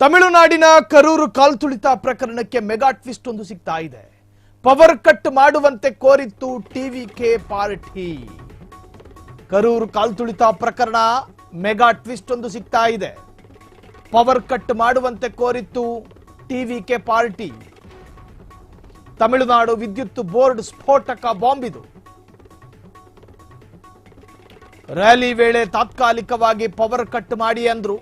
ತಮಿಳುನಾಡಿನ ಕರೂರು ಕಾಲ್ತುಳಿತ ಪ್ರಕರಣಕ್ಕೆ mega twist ಒಂದು ಸಿಗ್ತಾ ಇದೆ. ಪವರ್ ಕಟ್ ಮಾಡುವಂತೆ ಕೋರಿತ್ತು ಟಿವಿ ಕೆ ಪಾರ್ಟಿ. ಕರೂರು ಕಾಲ್ತುಳಿತ ಪ್ರಕರಣ ಮೆಗಾ ಟ್ವಿಸ್ಟ್ ಒಂದು ಸಿಗ್ತಾ ಇದೆ. ಪವರ್ ಕಟ್ ಮಾಡುವಂತೆ ಕೋರಿತ್ತು ಟಿವಿ ಕೆ ಪಾರ್ಟಿ. ತಮಿಳುನಾಡು ವಿದ್ಯುತ್ ಬೋರ್ಡ್ ಸ್ಫೋಟಕ ಬಾಂಬ್ ಇದು ರ್ಯಾಲಿ ವೇಳೆ ತಾತ್ಕಾಲಿಕವಾಗಿ ಪವರ್ ಕಟ್ ಮಾಡಿ ಅಂದ್ರು.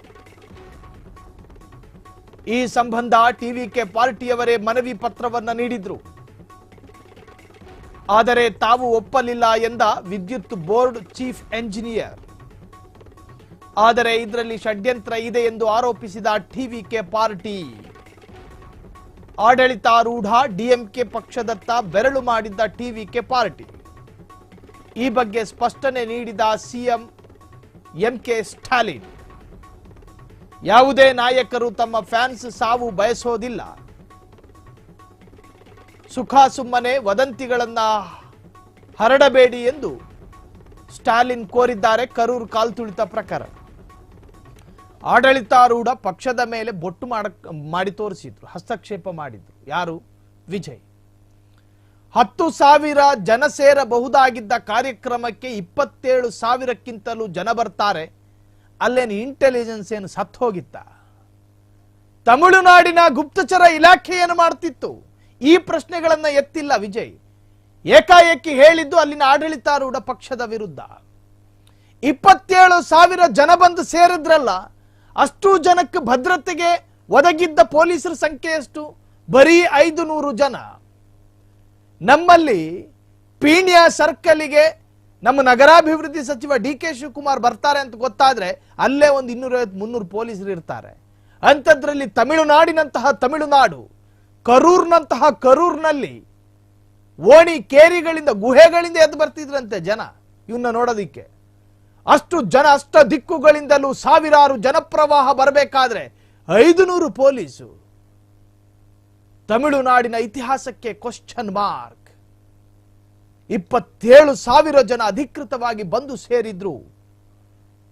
ಈ ಸಂಬಂಧ ಟಿವಿಕೆ ಪಾರ್ಟಿಯವರೇ ಮನವಿ ಪತ್ರವನ್ನು ನೀಡಿದ್ರು. ಆದರೆ ತಾವು ಒಪ್ಪಲಿಲ್ಲ ಎಂದ ವಿದ್ಯುತ್ ಬೋರ್ಡ್ ಚೀಫ್ ಎಂಜಿನಿಯರ್. ಆದರೆ ಇದರಲ್ಲಿ ಷಡ್ಯಂತ್ರ ಇದೆ ಎಂದು ಆರೋಪಿಸಿದ ಟಿವಿಕೆ ಪಾರ್ಟಿ. ಆಡಳಿತಾರೂಢ ಡಿಎಂಕೆ ಪಕ್ಷದತ್ತ ಬೆರಳು ಮಾಡಿದ್ದ ಟಿವಿಕೆ ಪಾರ್ಟಿ. ಈ ಬಗ್ಗೆ ಸ್ಪಷ್ಟನೆ ನೀಡಿದ ಸಿಎಂ ಎಂಕೆ ಸ್ಟಾಲಿನ್. ಯಾವುದೇ ನಾಯಕರು ತಮ್ಮ ಫ್ಯಾನ್ಸ್ ಸಾವು ಬಯಸೋದಿಲ್ಲ. ಸುಖ ಸುಮ್ಮನೆ ವದಂತಿಗಳನ್ನ ಹರಡಬೇಡಿ ಎಂದು ಸ್ಟಾಲಿನ್ ಕೋರಿದ್ದಾರೆ ಕರೂರು ಕಾಲ್ತುಳಿತ ಪ್ರಕಾರ ಆಡಳಿತಾರೂಢ ಪಕ್ಷದ ಮೇಲೆ ಬೊಟ್ಟು ಮಾಡ ಮಾಡಿ ತೋರಿಸಿದ್ರು, ಹಸ್ತಕ್ಷೇಪ ಮಾಡಿದ್ರು. ಯಾರು? ವಿಜಯ್. ಹತ್ತು ಸಾವಿರ ಜನ ಸೇರಬಹುದಾಗಿದ್ದ ಕಾರ್ಯಕ್ರಮಕ್ಕೆ ಇಪ್ಪತ್ತೇಳು ಸಾವಿರಕ್ಕಿಂತಲೂ ಜನ ಬರ್ತಾರೆ. ಅಲ್ಲೇನು ಇಂಟೆಲಿಜೆನ್ಸ್ ಏನು ಸತ್ತು ಹೋಗಿತ್ತ? ತಮಿಳುನಾಡಿನ ಗುಪ್ತಚರ ಇಲಾಖೆ ಏನು ಮಾಡ್ತಿತ್ತು? ಈ ಪ್ರಶ್ನೆಗಳನ್ನ ಎತ್ತಿಲ್ಲ ವಿಜಯ್. ಏಕಾಏಕಿ ಹೇಳಿದ್ದು ಅಲ್ಲಿನ ಆಡಳಿತಾರೂಢ ಪಕ್ಷದ ವಿರುದ್ಧ. ಇಪ್ಪತ್ತೇಳು ಸಾವಿರ ಜನ ಬಂದು ಸೇರಿದ್ರಲ್ಲ, ಅಷ್ಟು ಜನಕ್ಕೆ ಭದ್ರತೆಗೆ ಒದಗಿದ್ದ ಪೊಲೀಸರ ಸಂಖ್ಯೆ ಎಷ್ಟು? ಬರೀ ಐದು ನೂರು ಜನ. ನಮ್ಮಲ್ಲಿ ಪೀಣ್ಯ ಸರ್ಕಲ್ಗೆ ನಮ್ಮ ನಗರಾಭಿವೃದ್ಧಿ ಸಚಿವ ಡಿ ಕೆ ಶಿವಕುಮಾರ್ ಬರ್ತಾರೆ ಅಂತ ಗೊತ್ತಾದ್ರೆ ಅಲ್ಲೇ ಒಂದು ಇನ್ನೂರೈವತ್ತು ಮುನ್ನೂರು ಪೊಲೀಸರು ಇರ್ತಾರೆ. ಅಂಥದ್ರಲ್ಲಿ ತಮಿಳುನಾಡಿನಂತಹ ತಮಿಳುನಾಡು, ಕರೂರ್ನಂತಹ ಕರೂರ್ನಲ್ಲಿ ಓಣಿ ಕೇರಿಗಳಿಂದ ಗುಹೆಗಳಿಂದ ಎದ್ದು ಬರ್ತಿದ್ರಂತೆ ಜನ ಇವನ್ನ ನೋಡೋದಿಕ್ಕೆ. ಅಷ್ಟು ಜನ ಅಷ್ಟ ದಿಕ್ಕುಗಳಿಂದಲೂ ಸಾವಿರಾರು ಜನಪ್ರವಾಹ ಬರಬೇಕಾದ್ರೆ ಐದು ನೂರು ಪೊಲೀಸು. ತಮಿಳುನಾಡಿನ ಇತಿಹಾಸಕ್ಕೆ ಕ್ವಶನ್ ಮಾರ್ಕ್ ಇಪ್ಪತ್ತೇಳು ಸಾವಿರ ಜನ ಅಧಿಕೃತವಾಗಿ ಬಂದು ಸೇರಿದ್ರು.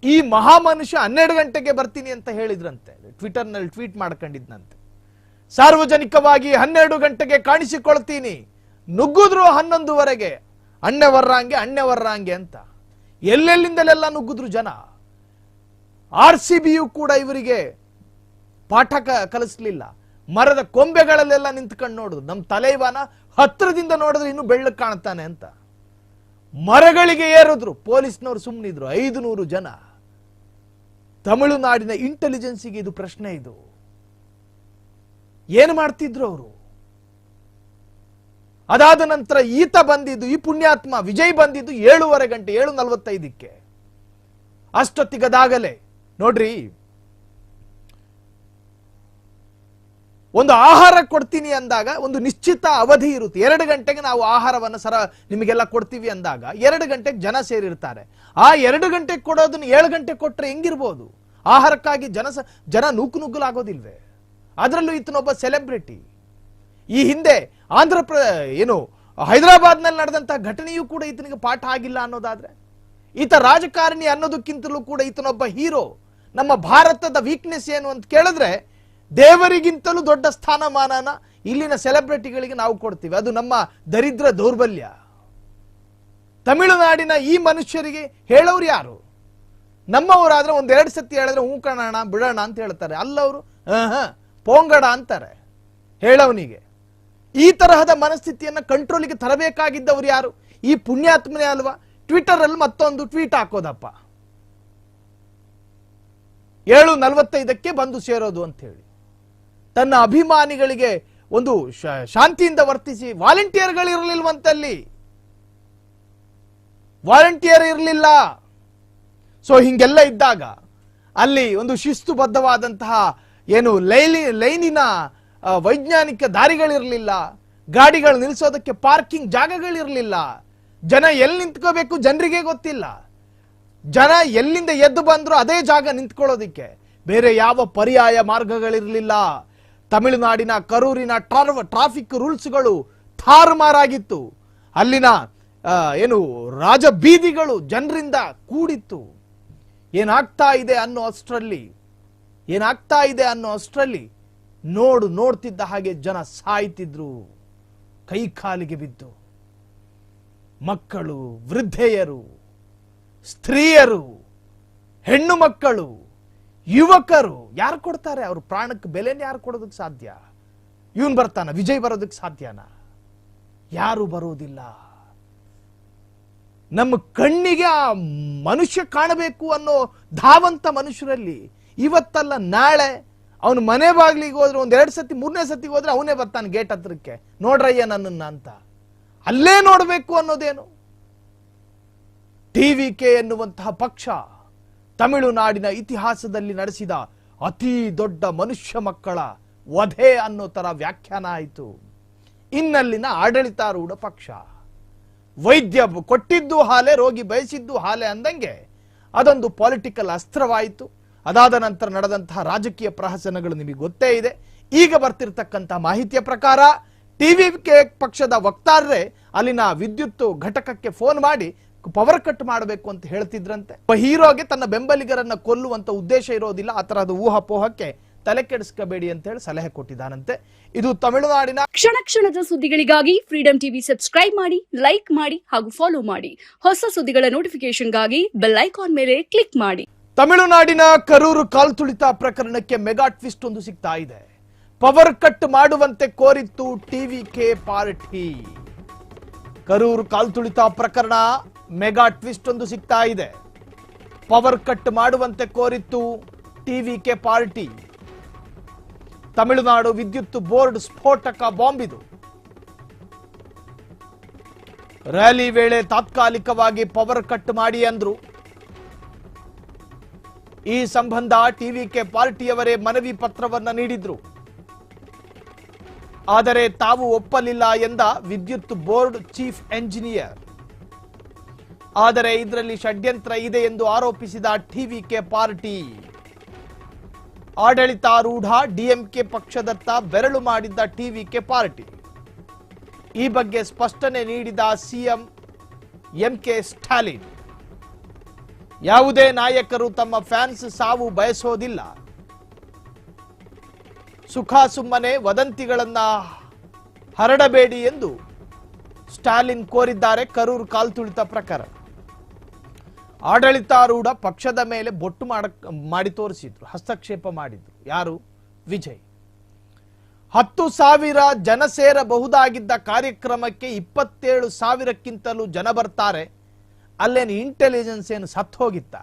ಈ ಮಹಾಮನುಷ್ಯ ಹನ್ನೆರಡು ಗಂಟೆಗೆ ಬರ್ತೀನಿ ಅಂತ ಹೇಳಿದ್ರಂತೆ. ಟ್ವಿಟರ್ನಲ್ಲಿ ಟ್ವೀಟ್ ಮಾಡ್ಕೊಂಡಿದ್ನಂತೆ. ಸಾರ್ವಜನಿಕವಾಗಿ ಹನ್ನೆರಡು ಗಂಟೆಗೆ ಕಾಣಿಸಿಕೊಳ್ತೀನಿ. ನುಗ್ಗುದ್ರು ಹನ್ನೊಂದುವರೆಗೆ. ಅಣ್ಣೆವರ್ರಾಂಗೆ ಅಣ್ಣೆವರ್ರಾಂಗೆ ಅಂತ. ಎಲ್ಲೆಲ್ಲಿಂದಲೆಲ್ಲ ನುಗ್ಗುದ್ರು ಜನ? ಆರ್ ಸಿ ಬಿಯು ಕೂಡ ಇವರಿಗೆ ಪಾಠ ಕಲಿಸ್ಲಿಲ್ಲ. ಮರದ ಕೊಂಬೆಗಳಲ್ಲೆಲ್ಲ ನಿಂತ್ಕೊಂಡು ನೋಡುದು. ನಮ್ಮ ತಲೈವಾನ ಹತ್ರದಿಂದ ನೋಡಿದ್ರೆ ಇನ್ನು ಬೆಳ್ಳಕ್ ಕಾಣ್ತಾನೆ ಅಂತ. ಮರಗಳಿಗೆ ಏರಿದ್ರು, ಪೊಲೀಸ್ನವರು ಸುಮ್ಮನಿದ್ರು ಐದು ನೂರು ಜನ. ತಮಿಳುನಾಡಿನ ಇಂಟೆಲಿಜೆನ್ಸಿಗೆ ಇದು ಪ್ರಶ್ನೆ ಇದು. ಏನು ಮಾಡ್ತಿದ್ರು ಅವರು? ಅದಾದ ನಂತರ ಈತ ಬಂದಿದ್ದು, ಈ ಪುಣ್ಯಾತ್ಮ ವಿಜಯ್ ಬಂದಿದ್ದು ಏಳೂವರೆ ಗಂಟೆ, ಏಳು ನಲವತ್ತೈದಕ್ಕೆ. ಅಷ್ಟೊತ್ತಿಗದಾಗಲೇ, ನೋಡ್ರಿ ಒಂದು ಆಹಾರ ಕೊಡ್ತೀನಿ ಅಂದಾಗ ಒಂದು ನಿಶ್ಚಿತ ಅವಧಿ ಇರುತ್ತೆ. ಎರಡು ಗಂಟೆಗೆ ನಾವು ಆಹಾರವನ್ನು ಸರ ನಿಮಗೆಲ್ಲ ಕೊಡ್ತೀವಿ ಅಂದಾಗ ಎರಡು ಗಂಟೆಗೆ ಜನ ಸೇರಿರ್ತಾರೆ. ಆ ಎರಡು ಗಂಟೆಗೆ ಕೊಡೋದನ್ನ ಏಳು ಗಂಟೆ ಕೊಟ್ಟರೆ ಹೆಂಗಿರ್ಬೋದು? ಆಹಾರಕ್ಕಾಗಿ ಜನ ಜನ ನೂಕು ನುಗ್ಗಲಾಗೋದಿಲ್ವೇ? ಅದರಲ್ಲೂ ಈತನೊಬ್ಬ ಸೆಲೆಬ್ರಿಟಿ. ಈ ಹಿಂದೆ ಆಂಧ್ರ ಪ್ರ, ಏನು, ಹೈದರಾಬಾದ್ನಲ್ಲಿ ನಡೆದಂತಹ ಘಟನೆಯೂ ಕೂಡ ಈತನಿಗೆ ಪಾಠ ಆಗಿಲ್ಲ ಅನ್ನೋದಾದ್ರೆ? ಈತ ರಾಜಕಾರಣಿ ಅನ್ನೋದಕ್ಕಿಂತಲೂ ಕೂಡ ಈತನೊಬ್ಬ ಹೀರೋ. ನಮ್ಮ ಭಾರತದ ವೀಕ್ನೆಸ್ ಏನು ಅಂತ ಕೇಳಿದ್ರೆ ದೇವರಿಗಿಂತಲೂ ದೊಡ್ಡ ಸ್ಥಾನಮಾನನ ಇಲ್ಲಿನ ಸೆಲೆಬ್ರಿಟಿಗಳಿಗೆ ನಾವು ಕೊಡ್ತೀವಿ. ಅದು ನಮ್ಮ ದರಿದ್ರ ದೌರ್ಬಲ್ಯ. ತಮಿಳುನಾಡಿನ ಈ ಮನುಷ್ಯರಿಗೆ ಹೇಳೋರು ಯಾರು? ನಮ್ಮವರಾದ್ರೆ ಒಂದೆರಡು ಸತಿ ಹೇಳಿದ್ರೆ ಹೂ ಕಣೋಣ, ಬಿಡೋಣ ಅಂತ ಹೇಳ್ತಾರೆ. ಅಲ್ಲವರು ಪೋಂಗಡ ಅಂತಾರೆ. ಹೇಳವನಿಗೆ. ಈ ತರಹದ ಮನಸ್ಥಿತಿಯನ್ನ ಕಂಟ್ರೋಲಿಗೆ ತರಬೇಕಾಗಿದ್ದವರು ಯಾರು? ಈ ಪುಣ್ಯಾತ್ಮನೇ ಅಲ್ವಾ? ಟ್ವಿಟರ್ ಅಲ್ಲಿ ಮತ್ತೊಂದು ಟ್ವೀಟ್ ಹಾಕೋದಪ್ಪ. ಏಳು ನಲವತ್ತೈದಕ್ಕೆ ಬಂದು ಸೇರೋದು ಅಂತ ಹೇಳಿ ತನ್ನ ಅಭಿಮಾನಿಗಳಿಗೆ ಒಂದು ಶಾಂತಿಯಿಂದ ವರ್ತಿಸಿ ವಾಲಂಟಿಯರ್ಗಳಿರಲಿಲ್ವಂತಲ್ಲಿ ವಾಲಂಟಿಯರ್ ಇರಲಿಲ್ಲ. ಸೊ, ಹಿಂಗೆಲ್ಲ ಇದ್ದಾಗ ಅಲ್ಲಿ ಒಂದು ಶಿಸ್ತುಬದ್ಧವಾದಂತಹ ಏನು ಲೈಲಿ, ಲೈನಿನ ವೈಜ್ಞಾನಿಕ ದಾರಿಗಳಿರಲಿಲ್ಲ. ಗಾಡಿಗಳು ನಿಲ್ಲಿಸೋದಕ್ಕೆ ಪಾರ್ಕಿಂಗ್ ಜಾಗಗಳಿರಲಿಲ್ಲ. ಜನ ಎಲ್ಲಿ ನಿಂತ್ಕೋಬೇಕು ಜನರಿಗೆ ಗೊತ್ತಿಲ್ಲ. ಜನ ಎಲ್ಲಿಂದ ಎದ್ದು ಬಂದ್ರು ಅದೇ ಜಾಗ ನಿಂತ್ಕೊಳ್ಳೋದಿಕ್ಕೆ. ಬೇರೆ ಯಾವ ಪರ್ಯಾಯ ಮಾರ್ಗಗಳಿರಲಿಲ್ಲ. ತಮಿಳುನಾಡಿನ ಕರೂರಿನ ಟ್ರಾಫಿಕ್ ರೂಲ್ಸ್ಗಳು ಥಾರುಮಾರಾಗಿತ್ತು ಅಲ್ಲಿನ ಏನು, ರಾಜಬೀದಿಗಳು ಜನರಿಂದ ಕೂಡಿತ್ತು. ಏನಾಗ್ತಾ ಇದೆ ಅನ್ನೋ ಅಷ್ಟರಲ್ಲಿ, ಏನಾಗ್ತಾ ಇದೆ ಅನ್ನೋ ಅಷ್ಟರಲ್ಲಿ ನೋಡು, ನೋಡ್ತಿದ್ದ ಹಾಗೆ ಜನ ಸಾಯ್ತಿದ್ರು. ಕೈ ಕಾಲಿಗೆ ಬಿದ್ದು. ಮಕ್ಕಳು, ವೃದ್ಧೆಯರು, ಸ್ತ್ರೀಯರು, ಹೆಣ್ಣು ಮಕ್ಕಳು ಯುವಕರು ಯಾರು ಕೊಡ್ತಾರೆ? ಅವ್ರ ಪ್ರಾಣಕ್ಕೆ ಬೆಲೆನ ಯಾರು ಕೊಡೋದಕ್ಕೆ ಸಾಧ್ಯ? ಇವನ್ ಬರ್ತಾನ, ವಿಜಯ್ ಬರೋದಕ್ಕೆ ಸಾಧ್ಯನಾ? ಯಾರು ಬರೋದಿಲ್ಲ. ನಮ್ಮ ಕಣ್ಣಿಗೆ ಆ ಮನುಷ್ಯ ಕಾಣಬೇಕು ಅನ್ನೋ ಧಾವಂತ ಮನುಷ್ಯರಲ್ಲಿ ಇವತ್ತಲ್ಲ ನಾಳೆ ಅವನು ಮನೆ ಬಾಗ್ಲಿಗೆ ಹೋದ್ರೆ ಒಂದ್ ಎರಡು ಸತಿ, ಮೂರನೇ ಸತಿಗೆ ಹೋದ್ರೆ ಅವನೇ ಬರ್ತಾನೆ ಗೇಟ್ ಹತ್ರಕ್ಕೆ. ನೋಡ್ರಯ್ಯ ನನ್ನನ್ನ ಅಂತ. ಅಲ್ಲೇ ನೋಡಬೇಕು ಅನ್ನೋದೇನು? ಟಿವಿ ಕೆ ಎನ್ನುವಂತಹ ಪಕ್ಷ ತಮಿಳುನಾಡಿನ ಇತಿಹಾಸದಲ್ಲಿ ನಡೆಸಿದ ಅತಿ ದೊಡ್ಡ ಮನುಷ್ಯ ಮಕ್ಕಳ ವಧೆ ಅನ್ನೋ ತರ ವ್ಯಾಖ್ಯಾನ ಆಯಿತು. ಇನ್ನಲ್ಲಿನ ಆಡಳಿತಾರೂಢ ಪಕ್ಷ. ವೈದ್ಯ ಕೊಟ್ಟಿದ್ದು ಹಾಲೆ, ರೋಗಿ ಬಯಸಿದ್ದು ಹಾಲೆ ಅಂದಂಗೆ ಅದೊಂದು ಪೊಲಿಟಿಕಲ್ ಅಸ್ತ್ರವಾಯಿತು. ಅದಾದ ನಂತರ ನಡೆದಂತಹ ರಾಜಕೀಯ ಪ್ರಹಸನಗಳು ನಿಮಗೆ ಗೊತ್ತೇ ಇದೆ. ಈಗ ಬರ್ತಿರ್ತಕ್ಕಂಥ ಮಾಹಿತಿಯ ಪ್ರಕಾರ ಟಿವಿ ಕೆ ಪಕ್ಷದ ವಕ್ತಾರರೇ ಅಲ್ಲಿನ ವಿದ್ಯುತ್ ಘಟಕಕ್ಕೆ ಫೋನ್ ಮಾಡಿ ಪವರ್ ಕಟ್ ಮಾಡಬೇಕು ಅಂತ ಹೇಳ್ತಿದ್ರಂತೆ. ಒಬ್ಬ ಹೀರೋಗೆ ತನ್ನ ಬೆಂಬಲಿಗರನ್ನ ಕೊಲ್ಲುವಂತ ಉದ್ದೇಶ ಇರೋದಿಲ್ಲ ಆ ತರಹದ ಊಹಾಪೋಹಕ್ಕೆ ತಲೆ ಕೆಡಿಸ್ಕೋಬೇಡಿ ಅಂತ ಹೇಳಿ ಸಲಹೆ ಕೊಟ್ಟಿದ್ದಾನಂತೆ. ಇದು ತಮಿಳುನಾಡಿನ ಕ್ಷಣ ಕ್ಷಣದ ಸುದ್ದಿಗಳಿಗಾಗಿ ಫ್ರೀಡಂ ಟಿವಿ ಸಬ್ಸ್ಕ್ರೈಬ್ ಮಾಡಿ ಲೈಕ್ ಮಾಡಿ ಹಾಗೂ ಫಾಲೋ ಮಾಡಿ. ಹೊಸ ಸುದ್ದಿಗಳ ನೋಟಿಫಿಕೇಶನ್ಗಾಗಿ ಬೆಲ್ ಐಕಾನ್ ಮೇಲೆ ಕ್ಲಿಕ್ ಮಾಡಿ. ತಮಿಳುನಾಡಿನ ಕರೂರು ಕಾಲ್ತುಳಿತ ಪ್ರಕರಣಕ್ಕೆ ಮೆಗಾ ಟ್ವಿಸ್ಟ್ ಒಂದು ಸಿಗ್ತಾ ಇದೆ. ಪವರ್ ಕಟ್ ಮಾಡುವಂತೆ ಕೋರಿತ್ತು ಟಿವಿ ಕೆ ಪಾರ್ಟಿ ಕರೂರು ಕಾಲ್ತುಳಿತ ಪ್ರಕರಣ ಮೆಗಾ ಟ್ವಿಸ್ಟ್ ಒಂದು ಸಿಗ್ತಾ ಇದೆ. ಪವರ್ ಕಟ್ ಮಾಡುವಂತೆ ಕೋರಿತ್ತು ಟಿವಿ ಕೆ ಪಾರ್ಟಿ. ತಮಿಳುನಾಡು ವಿದ್ಯುತ್ ಬೋರ್ಡ್ ಸ್ಫೋಟಕ ಬಾಂಬಿದು. ರ್ಯಾಲಿ ವೇಳೆ ತಾತ್ಕಾಲಿಕವಾಗಿ ಪವರ್ ಕಟ್ ಮಾಡಿ ಅಂದ್ರು. ಈ ಸಂಬಂಧ ಟಿವಿ ಕೆ ಪಾರ್ಟಿಯವರೇ ಮನವಿ ಪತ್ರವನ್ನು ನೀಡಿದ್ರು. ಆದರೆ ತಾವು ಒಪ್ಪಲಿಲ್ಲ ಎಂದ ವಿದ್ಯುತ್ ಬೋರ್ಡ್ ಚೀಫ್ ಎಂಜಿನಿಯರ್. ಆದರೆ ಇದರಲ್ಲಿ ಷಡ್ಯಂತ್ರ ಇದೆ ಎಂದು ಆರೋಪಿಸಿದ ಟಿವಿಕೆ ಪಾರ್ಟಿ. ಆಡಳಿತಾರೂಢ ಡಿಎಂಕೆ ಪಕ್ಷದತ್ತ ಬೆರಳು ಮಾಡಿದ್ದ ಟಿವಿಕೆ ಪಾರ್ಟಿ. ಈ ಬಗ್ಗೆ ಸ್ಪಷ್ಟನೆ ನೀಡಿದ ಸಿಎಂ ಎಂಕೆ ಸ್ಟಾಲಿನ್. ಯಾವುದೇ ನಾಯಕರು ತಮ್ಮ ಫ್ಯಾನ್ಸ್ ಸಾವು ಬಯಸೋದಿಲ್ಲ. ಸುಖ ಸುಮ್ಮನೆ ವದಂತಿಗಳನ್ನ ಹರಡಬೇಡಿ ಎಂದು ಸ್ಟಾಲಿನ್ ಕೋರಿದ್ದಾರೆ ಕರೂರು ಕಾಲ್ತುಳಿತ ಪ್ರಕರಣ. ಆಡಳಿತಾರೂಢ ಪಕ್ಷದ ಮೇಲೆ ಬೊಟ್ಟು ಮಾಡ ಮಾಡಿ ತೋರಿಸಿದ್ರು, ಹಸ್ತಕ್ಷೇಪ ಮಾಡಿದ್ರು. ಯಾರು? ವಿಜಯ್. ಹತ್ತು ಸಾವಿರ ಜನ ಸೇರಬಹುದಾಗಿದ್ದ ಕಾರ್ಯಕ್ರಮಕ್ಕೆ ಇಪ್ಪತ್ತೇಳು ಸಾವಿರಕ್ಕಿಂತಲೂ ಜನ ಬರ್ತಾರೆ. ಅಲ್ಲೇನು ಇಂಟೆಲಿಜೆನ್ಸ್ ಏನು ಸತ್ತು ಹೋಗಿತ್ತ?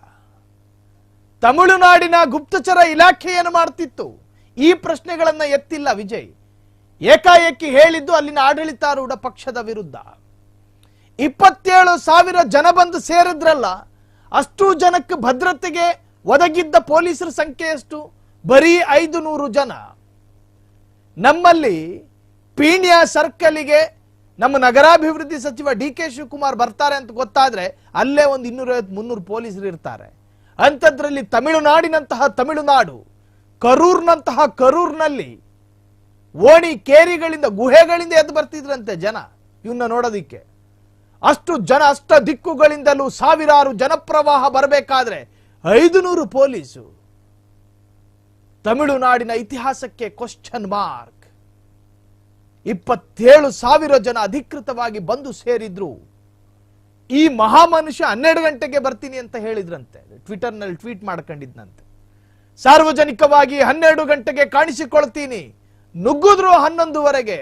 ತಮಿಳುನಾಡಿನ ಗುಪ್ತಚರ ಇಲಾಖೆ ಏನು ಮಾಡ್ತಿತ್ತು? ಈ ಪ್ರಶ್ನೆಗಳನ್ನ ಎತ್ತಿಲ್ಲ ವಿಜಯ್. ಏಕಾಏಕಿ ಹೇಳಿದ್ದು ಅಲ್ಲಿನ ಆಡಳಿತಾರೂಢ ಪಕ್ಷದ ವಿರುದ್ಧ. ಇಪ್ಪತ್ತೇಳು ಸಾವಿರ ಜನ ಬಂದು ಸೇರಿದ್ರಲ್ಲ ಅಷ್ಟು ಜನಕ್ಕೆ ಭದ್ರತೆಗೆ ಒದಗಿದ್ದ ಪೊಲೀಸರ ಸಂಖ್ಯೆ ಎಷ್ಟು? ಬರೀ ಐದು ನೂರು ಜನ. ನಮ್ಮಲ್ಲಿ ಪೀಣ್ಯ ಸರ್ಕಲಿಗೆ ನಮ್ಮ ನಗರಾಭಿವೃದ್ಧಿ ಸಚಿವ ಡಿ ಕೆ ಶಿವಕುಮಾರ್ ಬರ್ತಾರೆ ಅಂತ ಗೊತ್ತಾದ್ರೆ ಅಲ್ಲೇ ಒಂದು ಇನ್ನೂರೈವತ್ತು ಮುನ್ನೂರು ಪೊಲೀಸರು ಇರ್ತಾರೆ. ಅಂಥದ್ರಲ್ಲಿ ತಮಿಳುನಾಡಿನಂತಹ ತಮಿಳುನಾಡು, ಕರೂರ್ನಂತಹ ಕರೂರ್ನಲ್ಲಿ ಓಣಿ ಕೇರಿಗಳಿಂದ ಗುಹೆಗಳಿಂದ ಎದ್ದು ಬರ್ತಿದ್ರಂತೆ ಜನ ಇವನ್ನ ನೋಡೋದಿಕ್ಕೆ. ಅಷ್ಟು ಜನ ಅಷ್ಟ ದಿಕ್ಕುಗಳಿಂದಲೂ ಸಾವಿರಾರು ಜನಪ್ರವಾಹ ಬರಬೇಕಾದ್ರೆ ಐದು ನೂರು ಪೊಲೀಸು. ತಮಿಳುನಾಡಿನ ಇತಿಹಾಸಕ್ಕೆ ಕ್ವಶನ್ ಮಾರ್ಕ್ ಇಪ್ಪತ್ತೇಳು ಸಾವಿರ ಜನ ಅಧಿಕೃತವಾಗಿ ಬಂದು ಸೇರಿದ್ರು. ಈ ಮಹಾಮನುಷ್ಯ ಹನ್ನೆರಡು ಗಂಟೆಗೆ ಬರ್ತೀನಿ ಅಂತ ಹೇಳಿದ್ರಂತೆ. ಟ್ವಿಟರ್ನಲ್ಲಿ ಟ್ವೀಟ್ ಮಾಡ್ಕೊಂಡಿದ್ನಂತೆ. ಸಾರ್ವಜನಿಕವಾಗಿ ಹನ್ನೆರಡು ಗಂಟೆಗೆ ಕಾಣಿಸಿಕೊಳ್ತೀನಿ. ನುಗ್ಗುದ್ರು ಹನ್ನೊಂದುವರೆಗೆ.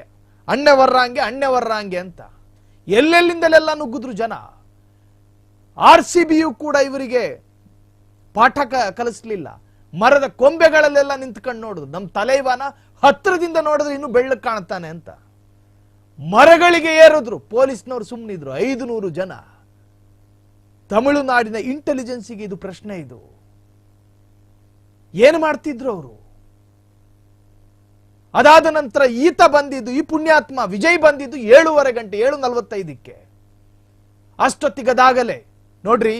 ಅಣ್ಣೆವರ್ರಾಂಗೆ ಅಣ್ಣೆವರ್ರಾಂಗೆ ಅಂತ. ಎಲ್ಲೆಲ್ಲಿಂದಲೆಲ್ಲ ನುಗ್ಗಿದ್ರು ಜನ? ಆರ್ ಸಿ ಬಿಯು ಕೂಡ ಇವರಿಗೆ ಪಾಠ ಕಲಿಸ್ಲಿಲ್ಲ. ಮರದ ಕೊಂಬೆಗಳಲ್ಲೆಲ್ಲ ನಿಂತ್ಕೊಂಡು ನೋಡುದು. ನಮ್ಮ ತಲೈವಾನ ಹತ್ತಿರದಿಂದ ನೋಡಿದ್ರೆ ಇನ್ನು ಬೆಳ್ಳಕ್ ಕಾಣ್ತಾನೆ ಅಂತ. ಮರಗಳಿಗೆ ಏರಿದ್ರು. ಪೊಲೀಸ್ನವರು ಸುಮ್ಮನಿದ್ರು ಐದು ನೂರು ಜನ. ತಮಿಳುನಾಡಿನ ಇಂಟೆಲಿಜೆನ್ಸಿಗೆ ಇದು ಪ್ರಶ್ನೆ ಇದು. ಏನು ಮಾಡ್ತಿದ್ರು ಅವರು? ಅದಾದ ನಂತರ ಈತ ಬಂದಿದ್ದು, ಈ ಪುಣ್ಯಾತ್ಮ ವಿಜಯ್ ಬಂದಿದ್ದು ಏಳುವರೆ ಗಂಟೆ, ಏಳು ನಲವತ್ತೈದಕ್ಕೆ. ಅಷ್ಟೊತ್ತಿಗದಾಗಲೇ, ನೋಡ್ರಿ,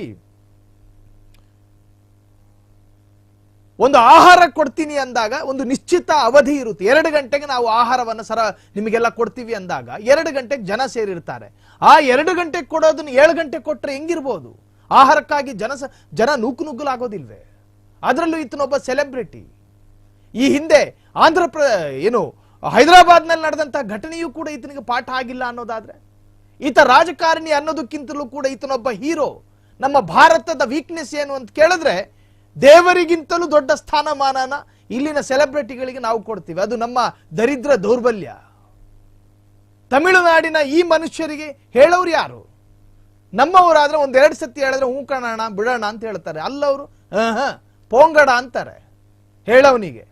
ಒಂದು ಆಹಾರ ಕೊಡ್ತೀನಿ ಅಂದಾಗ, ಒಂದು ನಿಶ್ಚಿತ ಅವಧಿ ಇರುತ್ತೆ. ಎರಡು ಗಂಟೆಗೆ ನಾವು ಆಹಾರವನ್ನು ಸರ ನಿಮಗೆಲ್ಲ ಕೊಡ್ತೀವಿ ಅಂದಾಗ, ಎರಡು ಗಂಟೆಗೆ ಜನ ಸೇರಿರ್ತಾರೆ. ಆ ಎರಡು ಗಂಟೆಗೆ ಕೊಡೋದನ್ನ ಏಳು ಗಂಟೆ ಕೊಟ್ಟರೆ ಹೆಂಗಿರ್ಬೋದು? ಆಹಾರಕ್ಕಾಗಿ ಜನ ಜನ ನೂಕು ನುಗ್ಗಲಾಗೋದಿಲ್ವೇ? ಅದರಲ್ಲೂ ಈತನೊಬ್ಬ ಸೆಲೆಬ್ರಿಟಿ ಈ ಹಿಂದೆ ಆಂಧ್ರ ಪ್ರ ಏನು, ಹೈದರಾಬಾದ್ನಲ್ಲಿ ನಡೆದಂಥ ಘಟನೆಯೂ ಕೂಡ ಈತನಿಗೆ ಪಾಠ ಆಗಿಲ್ಲ ಅನ್ನೋದಾದ್ರೆ? ಈತ ರಾಜಕಾರಣಿ ಅನ್ನೋದಕ್ಕಿಂತಲೂ ಕೂಡ ಈತನೊಬ್ಬ ಹೀರೋ. ನಮ್ಮ ಭಾರತದ ವೀಕ್ನೆಸ್ ಏನು ಅಂತ ಕೇಳಿದ್ರೆ, ದೇವರಿಗಿಂತಲೂ ದೊಡ್ಡ ಸ್ಥಾನಮಾನನ ಇಲ್ಲಿನ ಸೆಲೆಬ್ರಿಟಿಗಳಿಗೆ ನಾವು ಕೊಡ್ತೀವಿ. ಅದು ನಮ್ಮ ದರಿದ್ರ ದೌರ್ಬಲ್ಯ. ತಮಿಳುನಾಡಿನ ಈ ಮನುಷ್ಯರಿಗೆ ಹೇಳೋರು ಯಾರು? ನಮ್ಮವರಾದ್ರೆ ಒಂದೆರಡು ಸತಿ ಹೇಳಿದ್ರೆ ಹೂ ಬಿಡೋಣ ಅಂತ ಹೇಳ್ತಾರೆ. ಅಲ್ಲವರು ಪೋಂಗಡ ಅಂತಾರೆ. ಹೇಳವನಿಗೆ.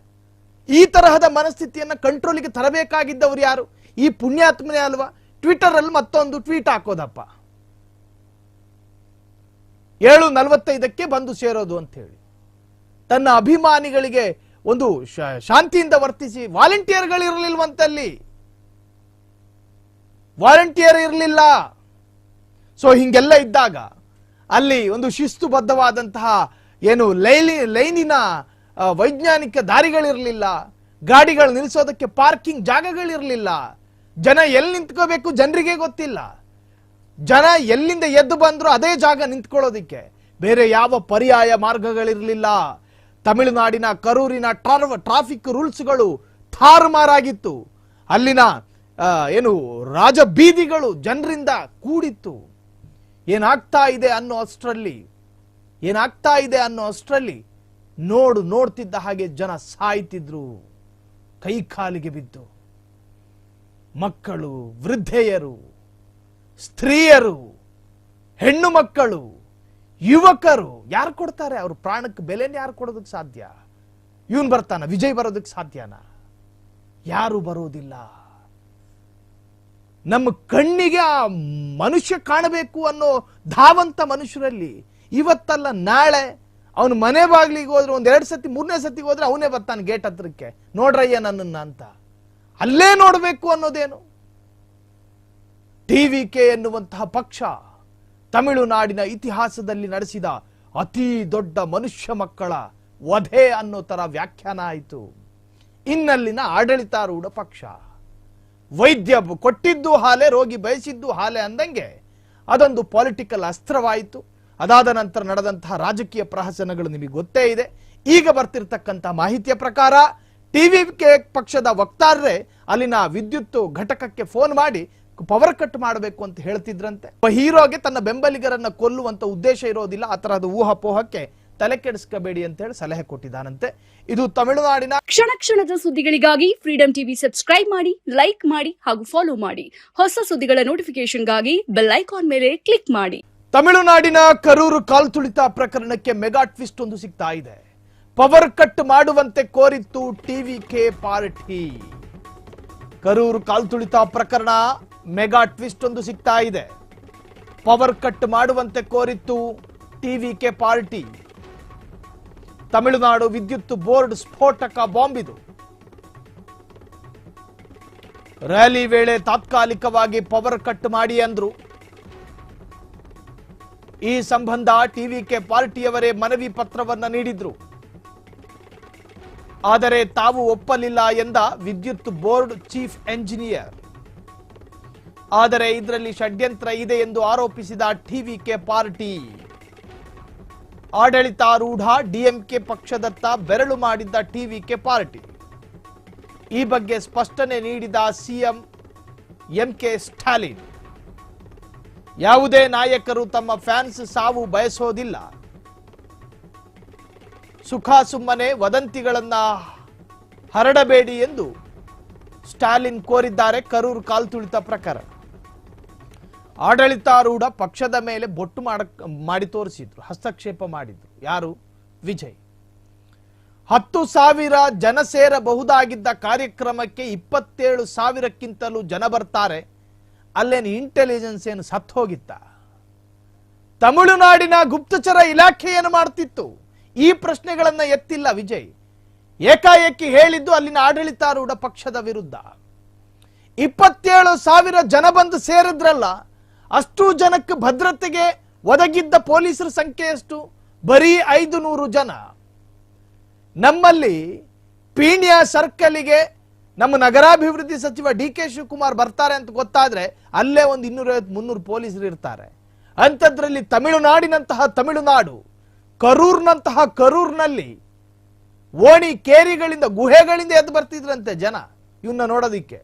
ಈ ತರಹದ ಮನಸ್ಥಿತಿಯನ್ನ ಕಂಟ್ರೋಲಿಗೆ ತರಬೇಕಾಗಿದ್ದವರು ಯಾರು? ಈ ಪುಣ್ಯಾತ್ಮನೇ ಅಲ್ವಾ? ಟ್ವಿಟರ್ ಅಲ್ಲಿ ಮತ್ತೊಂದು ಟ್ವೀಟ್ ಹಾಕೋದಪ್ಪ. ಏಳು ನಲವತ್ತೈದಕ್ಕೆ ಬಂದು ಸೇರೋದು ಅಂತ ಹೇಳಿ ತನ್ನ ಅಭಿಮಾನಿಗಳಿಗೆ ಒಂದು ಶಾಂತಿಯಿಂದ ವರ್ತಿಸಿ ವಾಲಂಟಿಯರ್ಗಳಿರಲಿಲ್ವಂತಲ್ಲಿ ವಾಲಂಟಿಯರ್ ಇರಲಿಲ್ಲ. ಸೊ ಹಿಂಗೆಲ್ಲ ಇದ್ದಾಗ ಅಲ್ಲಿ ಒಂದು ಶಿಸ್ತುಬದ್ಧವಾದಂತಹ ಏನು ಲೈಲಿ, ಲೈನಿನ ವೈಜ್ಞಾನಿಕ ದಾರಿಗಳಿರಲಿಲ್ಲ. ಗಾಡಿಗಳು ನಿಲ್ಲಿಸೋದಕ್ಕೆ ಪಾರ್ಕಿಂಗ್ ಜಾಗಗಳಿರಲಿಲ್ಲ. ಜನ ಎಲ್ಲಿ ನಿಂತ್ಕೋಬೇಕು ಜನರಿಗೆ ಗೊತ್ತಿಲ್ಲ. ಜನ ಎಲ್ಲಿಂದ ಎದ್ದು ಬಂದ್ರು ಅದೇ ಜಾಗ ನಿಂತ್ಕೊಳ್ಳೋದಿಕ್ಕೆ. ಬೇರೆ ಯಾವ ಪರ್ಯಾಯ ಮಾರ್ಗಗಳಿರಲಿಲ್ಲ. ತಮಿಳುನಾಡಿನ ಕರೂರಿನ ಟ್ರಾರ್, ಟ್ರಾಫಿಕ್ ರೂಲ್ಸ್ಗಳು ಥಾರುಮಾರಾಗಿತ್ತು ಅಲ್ಲಿನ ಏನು ರಾಜ ಬೀದಿಗಳು ಜನರಿಂದ ಕೂಡಿತ್ತು. ಏನಾಗ್ತಾ ಇದೆ ಅನ್ನೋ ಅಷ್ಟರಲ್ಲಿ, ಏನಾಗ್ತಾ ಇದೆ ಅನ್ನೋ ಅಷ್ಟರಲ್ಲಿ ನೋಡು, ನೋಡ್ತಿದ್ದ ಹಾಗೆ ಜನ ಸಾಯ್ತಿದ್ರು. ಕೈ ಕಾಲಿಗೆ ಬಿದ್ದು. ಮಕ್ಕಳು, ವೃದ್ಧೆಯರು, ಸ್ತ್ರೀಯರು, ಹೆಣ್ಣು ಮಕ್ಕಳು, ಯುವಕರು, ಯಾರು ಕೊಡ್ತಾರೆ? ಅವ್ರ ಪ್ರಾಣಕ್ಕೆ ಬೆಲೆನ ಯಾರು ಕೊಡೋದಕ್ಕೆ ಸಾಧ್ಯ? ಇವನ್ ಬರ್ತಾನ, ವಿಜಯ್ ಬರೋದಕ್ಕೆ ಸಾಧ್ಯನ? ಯಾರು ಬರೋದಿಲ್ಲ. ನಮ್ಮ ಕಣ್ಣಿಗೆ ಆ ಮನುಷ್ಯ ಕಾಣಬೇಕು ಅನ್ನೋ ಧಾವಂತ ಮನುಷ್ಯರಲ್ಲಿ ಇವತ್ತಲ್ಲ, ನಾಳೆ ಅವನು ಮನೆ ಬಾಗ್ಲಿಗೆ ಹೋದ್ರೆ ಒಂದ್ ಎರಡು ಸತಿ, ಮೂರನೇ ಸತಿಗೆ ಹೋದ್ರೆ ಅವನೇ ಬರ್ತಾನೆ ಗೇಟ್ ಹತ್ರಕ್ಕೆ. ನೋಡ್ರಯ್ಯ ನನ್ನನ್ನ ಅಂತ. ಅಲ್ಲೇ ನೋಡಬೇಕು ಅನ್ನೋದೇನು? ಟಿವಿಕೆ ಎನ್ನುವಂತಹ ಪಕ್ಷ ತಮಿಳುನಾಡಿನ ಇತಿಹಾಸದಲ್ಲಿ ನಡೆಸಿದ ಅತಿ ದೊಡ್ಡ ಮನುಷ್ಯ ಮಕ್ಕಳ ವಧೆ ಅನ್ನೋ ತರ ವ್ಯಾಖ್ಯಾನ ಆಯಿತು. ಇನ್ನಲ್ಲಿನ ಆಡಳಿತಾರೂಢ ಪಕ್ಷ. ವೈದ್ಯ ಕೊಟ್ಟಿದ್ದು ಹಾಲೆ, ರೋಗಿ ಬಯಸಿದ್ದು ಹಾಲೆ ಅಂದಂಗೆ ಅದೊಂದು ಪೊಲಿಟಿಕಲ್ ಅಸ್ತ್ರವಾಯಿತು. ಅದಾದ ನಂತರ ನಡೆದಂತಹ ರಾಜಕೀಯ ಪ್ರಹಸನಗಳು ನಿಮಗೆ ಗೊತ್ತೇ ಇದೆ. ಈಗ ಬರ್ತಿರ್ತಕ್ಕಂಥ ಮಾಹಿತಿಯ ಪ್ರಕಾರ, ಟಿವಿ ಪಕ್ಷದ ವಕ್ತಾರರೇ ಅಲ್ಲಿನ ವಿದ್ಯುತ್ ಘಟಕಕ್ಕೆ ಫೋನ್ ಮಾಡಿ ಪವರ್ ಕಟ್ ಮಾಡಬೇಕು ಅಂತ ಹೇಳ್ತಿದ್ರಂತೆ. ಹೀರೋಗೆ ತನ್ನ ಬೆಂಬಲಿಗರನ್ನ ಕೊಲ್ಲುವಂತ ಉದ್ದೇಶ ಇರೋದಿಲ್ಲ. ಆ ತರಹದ ಊಹಾಪೋಹಕ್ಕೆ ತಲೆ ಕೆಡಿಸ್ಕೋಬೇಡಿ ಅಂತ ಹೇಳಿ ಸಲಹೆ ಕೊಟ್ಟಿದ್ದಾನಂತೆ. ಇದು ತಮಿಳುನಾಡಿನ ಕ್ಷಣ ಕ್ಷಣದ ಸುದ್ದಿಗಳಿಗಾಗಿ ಫ್ರೀಡಂ ಟಿವಿ ಸಬ್ಸ್ಕ್ರೈಬ್ ಮಾಡಿ ಲೈಕ್ ಮಾಡಿ ಹಾಗೂ ಫಾಲೋ ಮಾಡಿ. ಹೊಸ ಸುದ್ದಿಗಳ ನೋಟಿಫಿಕೇಶನ್ಗಾಗಿ ಬೆಲ್ ಐಕಾನ್ ಮೇಲೆ ಕ್ಲಿಕ್ ಮಾಡಿ. ತಮಿಳುನಾಡಿನ ಕರೂರು ಕಾಲ್ತುಳಿತ ಪ್ರಕರಣಕ್ಕೆ ಮೆಗಾ ಟ್ವಿಸ್ಟ್ ಒಂದು ಸಿಗ್ತಾ ಇದೆ. ಪವರ್ ಕಟ್ ಮಾಡುವಂತೆ ಕೋರಿತ್ತು ಟಿವಿ ಕೆ ಪಾರ್ಟಿ. ಕರೂರು ಕಾಲ್ತುಳಿತ ಪ್ರಕರಣ ಮೆಗಾ ಟ್ವಿಸ್ಟ್ ಒಂದು ಸಿಗ್ತಾ ಇದೆ. ಪವರ್ ಕಟ್ ಮಾಡುವಂತೆ ಕೋರಿತ್ತು ಟಿವಿ ಕೆ ಪಾರ್ಟಿ. ತಮಿಳುನಾಡು ವಿದ್ಯುತ್ ಬೋರ್ಡ್ ಸ್ಫೋಟಕ ಬಾಂಬ್ ಇದು ರ್ಯಾಲಿ ವೇಳೆ ತಾತ್ಕಾಲಿಕವಾಗಿ ಪವರ್ ಕಟ್ ಮಾಡಿ ಅಂದ್ರು. ಈ ಸಂಬಂಧ ಟಿವಿಕೆ ಪಾರ್ಟಿಯವರೇ ಮನವಿ ಪತ್ರವನ್ನ ನೀಡಿದ್ರು. ಆದರೆ ತಾವು ಒಪ್ಪಲಿಲ್ಲ ಎಂದ ವಿದ್ಯುತ್ ಬೋರ್ಡ್ ಚೀಫ್ ಎಂಜಿನಿಯರ್. ಆದರೆ ಇದರಲ್ಲಿ ಷಡ್ಯಂತ್ರ ಇದೆ ಎಂದು ಆರೋಪಿಸಿದ ಟಿವಿಕೆ ಪಾರ್ಟಿ. ಆಡಳಿತಾರೂಢ ಡಿಎಂಕೆ ಪಕ್ಷದತ್ತ ಬೆರಳು ಮಾಡಿದ್ದ ಟಿವಿಕೆ ಪಾರ್ಟಿ. ಈ ಬಗ್ಗೆ ಸ್ಪಷ್ಟನೆ ನೀಡಿದ ಸಿಎಂ ಎಂಕೆ ಸ್ಟಾಲಿನ್. ಯಾವುದೇ ನಾಯಕರು ತಮ್ಮ ಫ್ಯಾನ್ಸ್ ಸಾವು ಬಯಸೋದಿಲ್ಲ. ಸುಖ ಸುಮ್ಮನೆ ವದಂತಿಗಳನ್ನ ಹರಡಬೇಡಿ ಎಂದು ಸ್ಟಾಲಿನ್ ಕೋರಿದ್ದಾರೆ ಕರೂರು ಕಾಲ್ತುಳಿತ ಪ್ರಕಾರ ಆಡಳಿತಾರೂಢ ಪಕ್ಷದ ಮೇಲೆ ಬೊಟ್ಟು ಮಾಡ, ಮಾಡಿ ತೋರಿಸಿದ್ರು, ಹಸ್ತಕ್ಷೇಪ ಮಾಡಿದ್ರು. ಯಾರು? ವಿಜಯ್. ಹತ್ತು ಸಾವಿರ ಜನ ಸೇರಬಹುದಾಗಿದ್ದ ಕಾರ್ಯಕ್ರಮಕ್ಕೆ ಇಪ್ಪತ್ತೇಳು ಸಾವಿರಕ್ಕಿಂತಲೂ ಜನ ಬರ್ತಾರೆ. ಅಲ್ಲೇನು ಇಂಟೆಲಿಜೆನ್ಸ್ ಏನು ಸತ್ತು ಹೋಗಿತ್ತ? ತಮಿಳುನಾಡಿನ ಗುಪ್ತಚರ ಇಲಾಖೆ ಏನು ಮಾಡ್ತಿತ್ತು? ಈ ಪ್ರಶ್ನೆಗಳನ್ನ ಎತ್ತಿಲ್ಲ ವಿಜಯ್. ಏಕಾಏಕಿ ಹೇಳಿದ್ದು ಅಲ್ಲಿನ ಆಡಳಿತಾರೂಢ ಪಕ್ಷದ ವಿರುದ್ಧ. ಇಪ್ಪತ್ತೇಳು ಸಾವಿರ ಜನ ಬಂದು ಸೇರಿದ್ರಲ್ಲ, ಅಷ್ಟು ಜನಕ್ಕೆ ಭದ್ರತೆಗೆ ಒದಗಿದ್ದ ಪೊಲೀಸರ ಸಂಖ್ಯೆ ಎಷ್ಟು? ಬರೀ ಐದು ನೂರು ಜನ. ನಮ್ಮಲ್ಲಿ ಪೀಣ್ಯ ಸರ್ಕಲ್ಗೆ ನಮ್ಮ ನಗರಾಭಿವೃದ್ಧಿ ಸಚಿವ ಡಿ ಕೆ ಶಿವಕುಮಾರ್ ಬರ್ತಾರೆ ಅಂತ ಗೊತ್ತಾದ್ರೆ ಅಲ್ಲೇ ಒಂದು ಇನ್ನೂರೈವತ್ತು ಮುನ್ನೂರು ಪೊಲೀಸರು ಇರ್ತಾರೆ. ಅಂಥದ್ರಲ್ಲಿ ತಮಿಳುನಾಡಿನಂತಹ ತಮಿಳುನಾಡು, ಕರೂರ್ನಂತಹ ಕರೂರ್ನಲ್ಲಿ ಓಣಿ ಕೇರಿಗಳಿಂದ ಗುಹೆಗಳಿಂದ ಎದ್ದು ಬರ್ತಿದ್ರಂತೆ ಜನ ಇವನ್ನ ನೋಡೋದಿಕ್ಕೆ.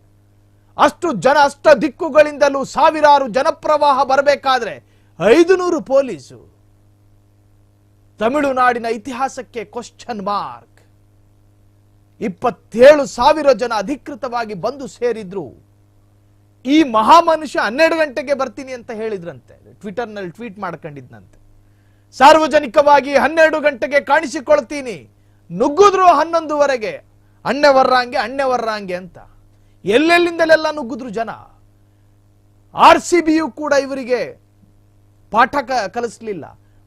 ಅಷ್ಟು ಜನ ಅಷ್ಟ ದಿಕ್ಕುಗಳಿಂದಲೂ ಸಾವಿರಾರು ಜನಪ್ರವಾಹ ಬರಬೇಕಾದ್ರೆ ಐದು ನೂರು ಪೊಲೀಸು. ತಮಿಳುನಾಡಿನ ಇತಿಹಾಸಕ್ಕೆ ಕ್ವಶನ್ ಮಾರ್ಕ್ ಇಪ್ಪತ್ತೇಳು ಸಾವಿರ ಜನ ಅಧಿಕೃತವಾಗಿ ಬಂದು ಸೇರಿದ್ರು. ಈ ಮಹಾಮನುಷ್ಯ ಹನ್ನೆರಡು ಗಂಟೆಗೆ ಬರ್ತೀನಿ ಅಂತ ಹೇಳಿದ್ರಂತೆ. ಟ್ವಿಟರ್ನಲ್ಲಿ ಟ್ವೀಟ್ ಮಾಡ್ಕೊಂಡಿದ್ನಂತೆ. ಸಾರ್ವಜನಿಕವಾಗಿ ಹನ್ನೆರಡು ಗಂಟೆಗೆ ಕಾಣಿಸಿಕೊಳ್ತೀನಿ. ನುಗ್ಗುದ್ರು ಹನ್ನೊಂದುವರೆಗೆ. ಅಣ್ಣೆ ವರ್ರಾಂಗೆ ಅಣ್ಣೆ ವರ್ರಾಂಗೆ ಅಂತ. ಎಲ್ಲೆಲ್ಲಿಂದಲೆಲ್ಲ ನುಗ್ಗುದ್ರು ಜನ? ಆರ್ ಸಿ ಬಿಯು ಕೂಡ ಇವರಿಗೆ ಪಾಠ ಕಲಿಸ್ಲಿಲ್ಲ.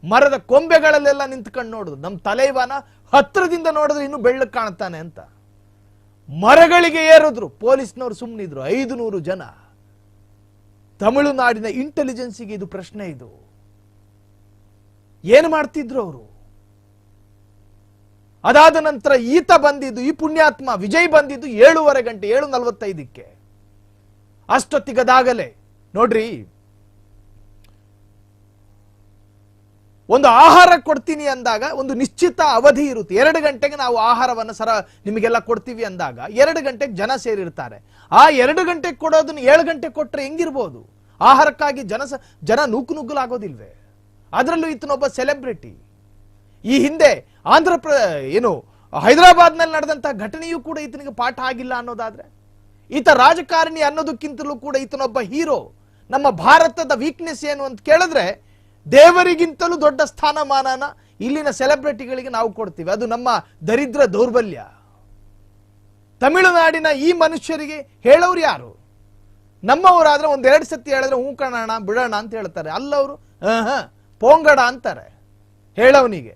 ಮರದ ಕೊಂಬೆಗಳಲ್ಲೆಲ್ಲ ನಿಂತ್ಕೊಂಡು ನೋಡುದು. ನಮ್ಮ ತಲೈವಾನ ಹತ್ರದಿಂದ ನೋಡಿದ್ರೆ ಇನ್ನು ಬೆಳ್ಳ ಕಾಣ್ತಾನೆ ಅಂತ. ಮರಗಳಿಗೆ ಏರಿದ್ರು, ಪೊಲೀಸ್ನವರು ಸುಮ್ಮನಿದ್ರು ಐದು ನೂರು ಜನ. ತಮಿಳುನಾಡಿನ ಇಂಟೆಲಿಜೆನ್ಸಿಗೆ ಇದು ಪ್ರಶ್ನೆ ಇದು. ಏನು ಮಾಡ್ತಿದ್ರು ಅವರು? ಅದಾದ ನಂತರ ಈತ ಬಂದಿದ್ದು, ಈ ಪುಣ್ಯಾತ್ಮ ವಿಜಯ್ ಬಂದಿದ್ದು ಏಳುವರೆ ಗಂಟೆ, ಏಳು ನಲವತ್ತೈದಕ್ಕೆ. ಅಷ್ಟೊತ್ತಿಗದಾಗಲೇ, ನೋಡ್ರಿ ಒಂದು ಆಹಾರ ಕೊಡ್ತೀನಿ ಅಂದಾಗ ಒಂದು ನಿಶ್ಚಿತ ಅವಧಿ ಇರುತ್ತೆ. ಎರಡು ಗಂಟೆಗೆ ನಾವು ಆಹಾರವನ್ನು ಸರ ನಿಮಗೆಲ್ಲ ಕೊಡ್ತೀವಿ ಅಂದಾಗ ಎರಡು ಗಂಟೆಗೆ ಜನ ಸೇರಿರ್ತಾರೆ. ಆ ಎರಡು ಗಂಟೆಗೆ ಕೊಡೋದನ್ನ ಏಳು ಗಂಟೆ ಕೊಟ್ಟರೆ ಹೆಂಗಿರ್ಬೋದು? ಆಹಾರಕ್ಕಾಗಿ ಜನ ಜನ ನೂಕು ನುಗ್ಗಲಾಗೋದಿಲ್ವೇ? ಅದರಲ್ಲೂ ಒಬ್ಬ ಸೆಲೆಬ್ರಿಟಿ. ಈ ಹಿಂದೆ ಆಂಧ್ರ ಪ್ರ, ಏನು, ಹೈದರಾಬಾದ್ನಲ್ಲಿ ನಡೆದಂತಹ ಘಟನೆಯೂ ಕೂಡ ಈತನಿಗೆ ಪಾಠ ಆಗಿಲ್ಲ ಅನ್ನೋದಾದ್ರೆ? ಈತ ರಾಜಕಾರಣಿ ಅನ್ನೋದಕ್ಕಿಂತಲೂ ಕೂಡ ಈತನೊಬ್ಬ ಹೀರೋ. ನಮ್ಮ ಭಾರತದ ವೀಕ್ನೆಸ್ ಏನು ಅಂತ ಕೇಳಿದ್ರೆ ದೇವರಿಗಿಂತಲೂ ದೊಡ್ಡ ಸ್ಥಾನಮಾನನ ಇಲ್ಲಿನ ಸೆಲೆಬ್ರಿಟಿಗಳಿಗೆ ನಾವು ಕೊಡ್ತೀವಿ. ಅದು ನಮ್ಮ ದರಿದ್ರ ದೌರ್ಬಲ್ಯ. ತಮಿಳುನಾಡಿನ ಈ ಮನುಷ್ಯರಿಗೆ ಹೇಳೋರು ಯಾರು? ನಮ್ಮವರಾದ್ರೆ ಒಂದೆರಡು ಸತಿ ಹೇಳಿದ್ರೆ ಹೂ ಕಣೋಣ ಬಿಡೋಣ ಅಂತ ಹೇಳ್ತಾರೆ. ಅಲ್ಲವರು ಪೋಂಗಡ ಅಂತಾರೆ. ಹೇಳವನಿಗೆ.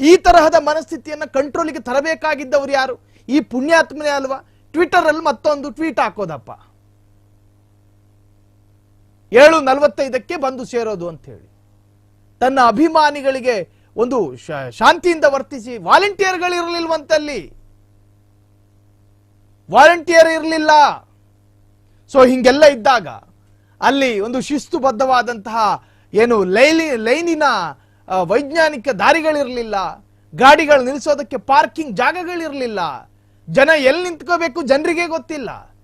ಈ ತರಹದ ಮನಸ್ಥಿತಿಯನ್ನ ಕಂಟ್ರೋಲಿಗೆ ತರಬೇಕಾಗಿದ್ದವರು ಯಾರು? ಈ ಪುಣ್ಯಾತ್ಮನೇ ಅಲ್ವಾ? ಟ್ವಿಟರ್ ಅಲ್ಲಿ ಮತ್ತೊಂದು ಟ್ವೀಟ್ ಹಾಕೋದಪ್ಪ. ಏಳು ನಲವತ್ತೈದಕ್ಕೆ ಬಂದು ಸೇರೋದು ಅಂತ ಹೇಳಿ ತನ್ನ ಅಭಿಮಾನಿಗಳಿಗೆ ಒಂದು ಶಾಂತಿಯಿಂದ ವರ್ತಿಸಿ ವಾಲಂಟಿಯರ್ಗಳಿರಲಿಲ್ವಂತಲ್ಲಿ ವಾಲಂಟಿಯರ್ ಇರಲಿಲ್ಲ. ಸೊ, ಹಿಂಗೆಲ್ಲ ಇದ್ದಾಗ ಅಲ್ಲಿ ಒಂದು ಶಿಸ್ತುಬದ್ಧವಾದಂತಹ ಏನು ಲೈಲಿ, ಲೈನಿನ ವೈಜ್ಞಾನಿಕ ದಾರಿಗಳಿರಲಿಲ್ಲ. ಗಾಡಿಗಳು ನಿಲ್ಲಿಸೋದಕ್ಕೆ ಪಾರ್ಕಿಂಗ್ ಜಾಗಗಳಿರಲಿಲ್ಲ. ಜನ ಎಲ್ಲಿ ನಿಂತ್ಕೋಬೇಕು ಜನರಿಗೆ ಗೊತ್ತಿಲ್ಲ.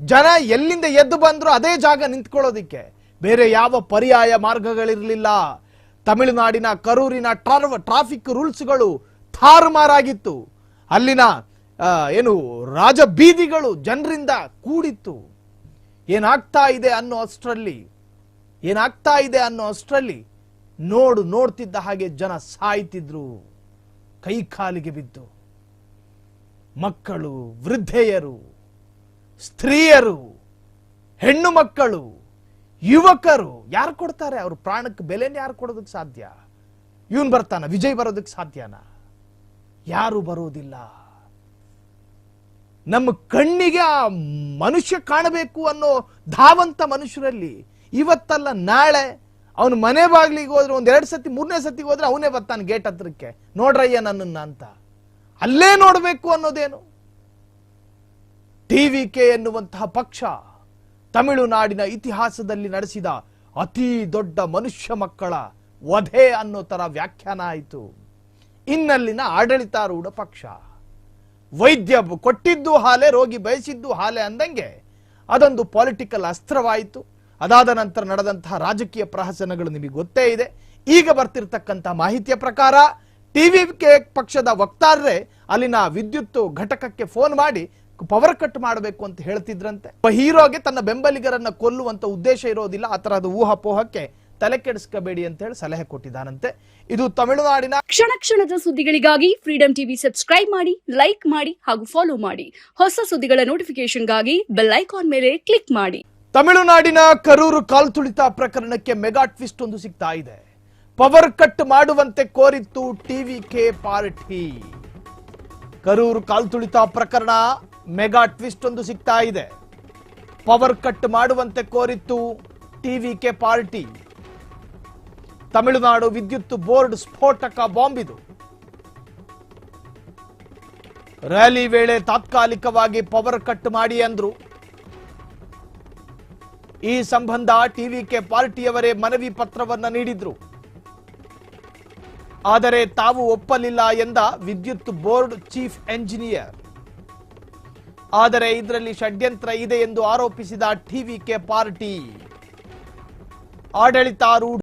ಜನ ಎಲ್ಲಿಂದ ಎದ್ದು ಬಂದ್ರು ಅದೇ ಜಾಗ ನಿಂತ್ಕೊಳ್ಳೋದಿಕ್ಕೆ. ಬೇರೆ ಯಾವ ಪರ್ಯಾಯ ಮಾರ್ಗಗಳಿರಲಿಲ್ಲ. ತಮಿಳುನಾಡಿನ ಕರೂರಿನ ಟ್ರಾವ್ ಟ್ರಾಫಿಕ್ ರೂಲ್ಸ್ಗಳು ತಾರುಮಾರಾಗಿತ್ತು ಅಲ್ಲಿನ ಏನು ರಾಜ ಬೀದಿಗಳು ಜನರಿಂದ ಕೂಡಿತ್ತು. ಏನಾಗ್ತಾ ಇದೆ ಅನ್ನೋ ಅಷ್ಟರಲ್ಲಿ, ಏನಾಗ್ತಾ ಇದೆ ಅನ್ನೋ ಅಷ್ಟರಲ್ಲಿ ನೋಡು, ನೋಡ್ತಿದ್ದ ಹಾಗೆ ಜನ ಸಾಯ್ತಿದ್ರು. ಕೈ ಕಾಲಿಗೆ ಬಿದ್ದು. ಮಕ್ಕಳು, ವೃದ್ಧೆಯರು, ಸ್ತ್ರೀಯರು, ಹೆಣ್ಣು ಮಕ್ಕಳು ಯುವಕರು ಯಾರು ಕೊಡ್ತಾರೆ? ಅವ್ರ ಪ್ರಾಣಕ್ಕೆ ಬೆಲೆನ ಯಾರು ಕೊಡೋದಕ್ಕೆ ಸಾಧ್ಯ? ಇವನ್ ಬರ್ತಾನ, ವಿಜಯ್ ಬರೋದಕ್ಕೆ ಸಾಧ್ಯನ? ಯಾರು ಬರೋದಿಲ್ಲ. ನಮ್ಮ ಕಣ್ಣಿಗೆ ಆ ಮನುಷ್ಯ ಕಾಣಬೇಕು ಅನ್ನೋ ಧಾವಂತ ಮನುಷ್ಯರಲ್ಲಿ ಇವತ್ತಲ್ಲ ನಾಳೆ ಅವನು ಮನೆ ಬಾಗ್ಲಿಗೆ ಹೋದ್ರೆ ಒಂದ್ ಎರಡು ಸತಿ, ಮೂರನೇ ಸತಿಗೆ ಹೋದ್ರೆ ಅವನೇ ಬರ್ತಾನೆ ಗೇಟ್ ಹತ್ರಕ್ಕೆ. ನೋಡ್ರಯ್ಯ ನನ್ನನ್ನ ಅಂತ. ಅಲ್ಲೇ ನೋಡಬೇಕು ಅನ್ನೋದೇನು? ಟಿವಿಕೆ ಎನ್ನುವಂತಹ ಪಕ್ಷ ತಮಿಳುನಾಡಿನ ಇತಿಹಾಸದಲ್ಲಿ ನಡೆಸಿದ ಅತಿ ದೊಡ್ಡ ಮನುಷ್ಯ ಮಕ್ಕಳ ವಧೆ ಅನ್ನೋ ತರ ವ್ಯಾಖ್ಯಾನ ಆಯಿತು. ಇನ್ನಲ್ಲಿನ ಆಡಳಿತಾರೂಢ ಪಕ್ಷ. ವೈದ್ಯ ಕೊಟ್ಟಿದ್ದು ಹಾಲೆ, ರೋಗಿ ಬಯಸಿದ್ದು ಹಾಲೆ ಅಂದಂಗೆ ಅದೊಂದು ಪೊಲಿಟಿಕಲ್ ಅಸ್ತ್ರವಾಯಿತು. ಅದಾದ ನಂತರ ನಡೆದಂತಹ ರಾಜಕೀಯ ಪ್ರಹಸನಗಳು ನಿಮಗೆ ಗೊತ್ತೇ ಇದೆ. ಈಗ ಬರ್ತಿರ್ತಕ್ಕಂಥ ಮಾಹಿತಿಯ ಪ್ರಕಾರ ಟಿವಿ ಕೆ ಪಕ್ಷದ ವಕ್ತಾರರೇ ಅಲ್ಲಿನ ವಿದ್ಯುತ್ ಘಟಕಕ್ಕೆ ಫೋನ್ ಮಾಡಿ ಪವರ್ ಕಟ್ ಮಾಡಬೇಕು ಅಂತ ಹೇಳ್ತಿದ್ರಂತೆ. ಹೀರೋಗೆ ತನ್ನ ಬೆಂಬಲಿಗರನ್ನ ಕೊಲ್ಲುವಂತ ಉದ್ದೇಶ ಇರೋದಿಲ್ಲ ಆ ತರಹದ ಊಹಾಪೋಹಕ್ಕೆ ತಲೆ ಕೆಡಿಸ್ಕೋಬೇಡಿ ಅಂತ ಹೇಳಿ ಸಲಹೆ ಕೊಟ್ಟಿದ್ದಾನಂತೆ. ಇದು ತಮಿಳುನಾಡಿನ ಕ್ಷಣ ಕ್ಷಣದ ಸುದ್ದಿಗಳಿಗಾಗಿ ಫ್ರೀಡಂ ಟಿವಿ ಸಬ್ಸ್ಕ್ರೈಬ್ ಮಾಡಿ ಲೈಕ್ ಮಾಡಿ ಹಾಗೂ ಫಾಲೋ ಮಾಡಿ. ಹೊಸ ಸುದ್ದಿಗಳ ನೋಟಿಫಿಕೇಶನ್ಗಾಗಿ ಬೆಲ್ ಐಕಾನ್ ಮೇಲೆ ಕ್ಲಿಕ್ ಮಾಡಿ. ತಮಿಳುನಾಡಿನ ಕರೂರು ಕಾಲ್ತುಳಿತ ಪ್ರಕರಣಕ್ಕೆ ಮೆಗಾ ಟ್ವಿಸ್ಟ್ ಒಂದು ಸಿಗ್ತಾ ಇದೆ. ಪವರ್ ಕಟ್ ಮಾಡುವಂತೆ ಕೋರಿತ್ತು ಟಿವಿ ಕೆ ಪಾರ್ಟಿ. ಕರೂರು ಕಾಲ್ತುಳಿತ ಪ್ರಕರಣ ಮೆಗಾ ಟ್ವಿಸ್ಟ್ ಒಂದು ಸಿಗ್ತಾ ಇದೆ. ಪವರ್ ಕಟ್ ಮಾಡುವಂತೆ ಕೋರಿತ್ತು ಟಿವಿ ಕೆ ಪಾರ್ಟಿ. ತಮಿಳುನಾಡು ವಿದ್ಯುತ್ ಬೋರ್ಡ್ ಸ್ಫೋಟಕ ಬಾಂಬ್ ಇದು ರ್ಯಾಲಿ ವೇಳೆ ತಾತ್ಕಾಲಿಕವಾಗಿ ಪವರ್ ಕಟ್ ಮಾಡಿ ಅಂದ್ರು. ಈ ಸಂಬಂಧ ಟಿವಿ ಕೆ ಪಾರ್ಟಿಯವರೇ ಮನವಿ ಪತ್ರವನ್ನು ನೀಡಿದ್ರು. ಆದರೆ ತಾವು ಒಪ್ಪಲಿಲ್ಲ ಎಂದ ವಿದ್ಯುತ್ ಬೋರ್ಡ್ ಚೀಫ್ ಎಂಜಿನಿಯರ್. ಆದರೆ ಇದರಲ್ಲಿ ಷಡ್ಯಂತ್ರ ಇದೆ ಎಂದು ಆರೋಪಿಸಿದ ಟಿವಿಕೆ ಪಾರ್ಟಿ. ಆಡಳಿತಾರೂಢ